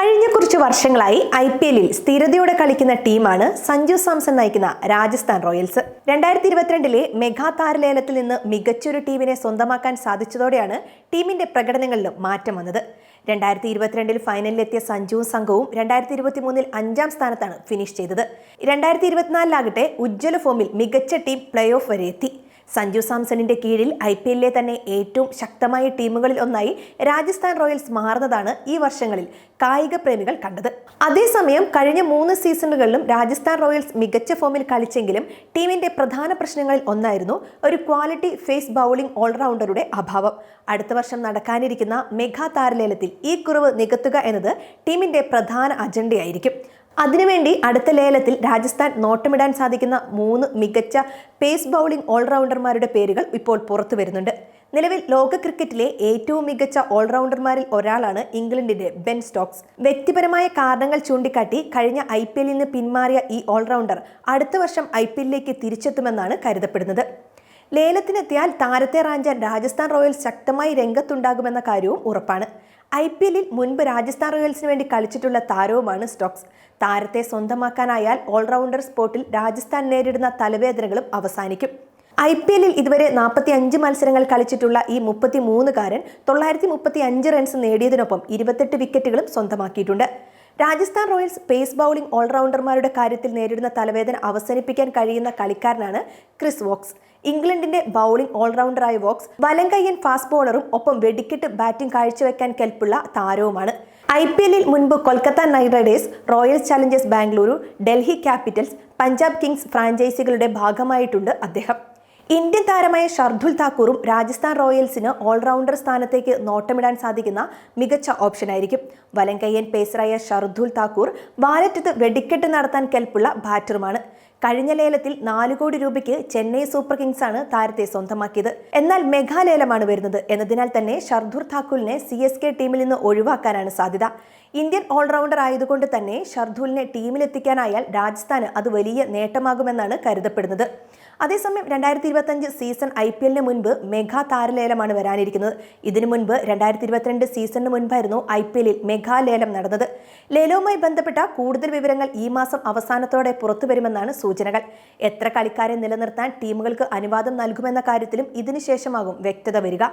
കഴിഞ്ഞ കുറച്ച് വർഷങ്ങളായി ഐ പി എല്ലിൽ സ്ഥിരതയോടെ കളിക്കുന്ന ടീമാണ് സഞ്ജു സാംസൺ നയിക്കുന്ന രാജസ്ഥാൻ റോയൽസ്. രണ്ടായിരത്തി ഇരുപത്തിരണ്ടിലെ മെഗാ താരലേലത്തിൽ നിന്ന് മികച്ചൊരു ടീമിനെ സ്വന്തമാക്കാൻ സാധിച്ചതോടെയാണ് ടീമിന്റെ പ്രകടനങ്ങളിലും മാറ്റം വന്നത്. രണ്ടായിരത്തി ഇരുപത്തിരണ്ടിൽ ഫൈനലിലെത്തിയ സഞ്ജുവും സംഘവും രണ്ടായിരത്തി ഇരുപത്തി മൂന്നിൽ അഞ്ചാം സ്ഥാനത്താണ് ഫിനിഷ് ചെയ്തത്. രണ്ടായിരത്തി ഇരുപത്തിനാലിലാകട്ടെ ഉജ്ജ്വല ഫോമിൽ മികച്ച ടീം പ്ലേ ഓഫ് വരെ എത്തി. സഞ്ജു സാംസണിന്റെ കീഴിൽ ഐ പി എല്ലിലെ തന്നെ ഏറ്റവും ശക്തമായ ടീമുകളിൽ ഒന്നായി രാജസ്ഥാൻ റോയൽസ് മാറുന്നതാണ് ഈ വർഷങ്ങളിൽ കായിക പ്രേമികൾ കണ്ടത്. അതേസമയം കഴിഞ്ഞ മൂന്ന് സീസണുകളിലും രാജസ്ഥാൻ റോയൽസ് മികച്ച ഫോമിൽ കളിച്ചെങ്കിലും ടീമിന്റെ പ്രധാന പ്രശ്നങ്ങളിൽ ഒന്നായിരുന്നു ഒരു ക്വാളിറ്റി ഫേസ് ബൗളിംഗ് ഓൾറൗണ്ടറുടെ അഭാവം. അടുത്ത വർഷം നടക്കാനിരിക്കുന്ന മെഗാ താരലേലത്തിൽ ഈ കുറവ് നികത്തുക എന്നത് ടീമിന്റെ പ്രധാന അജണ്ടയായിരിക്കും. അതിനുവേണ്ടി അടുത്ത ലേലത്തിൽ രാജസ്ഥാൻ നോട്ടമിടാൻ സാധിക്കുന്ന മൂന്ന് മികച്ച പേസ് ബൗളിംഗ് ഓൾറൗണ്ടർമാരുടെ പേരുകൾ ഇപ്പോൾ പുറത്തു വരുന്നുണ്ട്. നിലവിൽ ലോക ക്രിക്കറ്റിലെ ഏറ്റവും മികച്ച ഓൾറൗണ്ടർമാരിൽ ഒരാളാണ് ഇംഗ്ലണ്ടിന്റെ ബെൻ സ്റ്റോക്സ്. വ്യക്തിപരമായ കാരണങ്ങൾ ചൂണ്ടിക്കാട്ടി കഴിഞ്ഞ ഐ പി എല്ലിൽ നിന്ന് പിന്മാറിയ ഈ ഓൾറൗണ്ടർ അടുത്ത വർഷം ഐ പി എല്ലിലേക്ക് തിരിച്ചെത്തുമെന്നാണ് കരുതപ്പെടുന്നത്. ലേലത്തിനെത്തിയാൽ താരത്തെ റാഞ്ചാൻ രാജസ്ഥാൻ റോയൽസ് ശക്തമായി രംഗത്തുണ്ടാകുമെന്ന കാര്യവും ഉറപ്പാണ്. ഐ പി എല്ലിൽ മുൻപ് രാജസ്ഥാൻ റോയൽസിന് വേണ്ടി കളിച്ചിട്ടുള്ള താരവുമാണ് സ്റ്റോക്സ്. താരത്തെ സ്വന്തമാക്കാനായാൽ ഓൾറൗണ്ടർ സ്പോട്ടിൽ രാജസ്ഥാൻ നേരിടുന്ന തലവേദനകളും അവസാനിക്കും. ഐ പി എല്ലിൽ ഇതുവരെ നാൽപ്പത്തി അഞ്ച് മത്സരങ്ങൾ കളിച്ചിട്ടുള്ള ഈ മുപ്പത്തി മൂന്നുകാരൻ തൊള്ളായിരത്തി മുപ്പത്തി അഞ്ച് റൺസ് നേടിയതിനൊപ്പം ഇരുപത്തെട്ട് വിക്കറ്റുകളും സ്വന്തമാക്കിയിട്ടുണ്ട്. രാജസ്ഥാൻ റോയൽസ് പേസ് ബൗളിംഗ് ഓൾറൗണ്ടർമാരുടെ കാര്യത്തിൽ നേരിടുന്ന തലവേദന അവസാനിപ്പിക്കാൻ കഴിയുന്ന കളിക്കാരനാണ് ക്രിസ് വോക്സ്. ഇംഗ്ലണ്ടിന്റെ ബൗളിംഗ് ഓൾറൗണ്ടറായ വോക്സ് വലങ്കയ്യൻ ഫാസ്റ്റ് ബോളറും ഒപ്പം വെടിക്കെട്ട് ബാറ്റിംഗ് കാഴ്ചവെക്കാൻ കെൽപ്പുള്ള താരവുമാണ്. ഐ പി എല്ലിൽ മുൻപ് Kolkata Knight Riders Royal Challengers Bengaluru Delhi Capitals Punjab Kings ഫ്രാഞ്ചൈസികളുടെ ഭാഗമായിട്ടുണ്ട് അദ്ദേഹം. ഇന്ത്യൻ താരമായ ഷർദുൽ താക്കൂറും രാജസ്ഥാൻ റോയൽസിന് ഓൾറൗണ്ടർ സ്ഥാനത്തേക്ക് നോട്ടമിടാൻ സാധിക്കുന്ന മികച്ച ഓപ്ഷനായിരിക്കും. വലങ്കയ്യൻ പേസറായ ഷർദുൽ താക്കൂർ വാലറ്റത്ത് വെടിക്കെട്ട് നടത്താൻ കെൽപ്പുള്ള ബാറ്ററുമാണ്. കഴിഞ്ഞ ലേലത്തിൽ നാല് കോടി രൂപയ്ക്ക് ചെന്നൈ സൂപ്പർ കിങ്സ് ആണ് താരത്തെ സ്വന്തമാക്കിയത്. എന്നാൽ മെഗാലേലമാണ് വരുന്നത്. എന്നതിനാൽ തന്നെ ഷർദുർ താക്കൂലിനെ സി എസ് കെ ടീമിൽ നിന്ന് ഒഴിവാക്കാനാണ് സാധ്യത. ഇന്ത്യൻ ഓൾറൗണ്ടർ ആയതുകൊണ്ട് തന്നെ ഷർദുലിനെ ടീമിലെത്തിക്കാനായാൽ രാജസ്ഥാന് അത് വലിയ നേട്ടമാകുമെന്നാണ് കരുതപ്പെടുന്നത്. അതേസമയം രണ്ടായിരത്തി ഇരുപത്തഞ്ച് സീസൺ ഐ പി എല്ലിന് മുൻപ് മെഗാ താരലേലമാണ് വരാനിരിക്കുന്നത്. ഇതിനു മുൻപ് രണ്ടായിരത്തി ഇരുപത്തിരണ്ട് സീസണിന് മുൻപായിരുന്നു ഐ പി എല്ലിൽ മെഗാ ലേലം നടന്നത്. ലേലവുമായി ബന്ധപ്പെട്ട കൂടുതൽ വിവരങ്ങൾ ഈ മാസം അവസാനത്തോടെ പുറത്തു വരുമെന്നാണ് സൂചനകൾ. എത്ര കളിക്കാരെ നിലനിർത്താൻ ടീമുകൾക്ക് അനുവാദം നൽകുമെന്ന കാര്യത്തിലും ഇതിനുശേഷമാകും വ്യക്തത വരിക.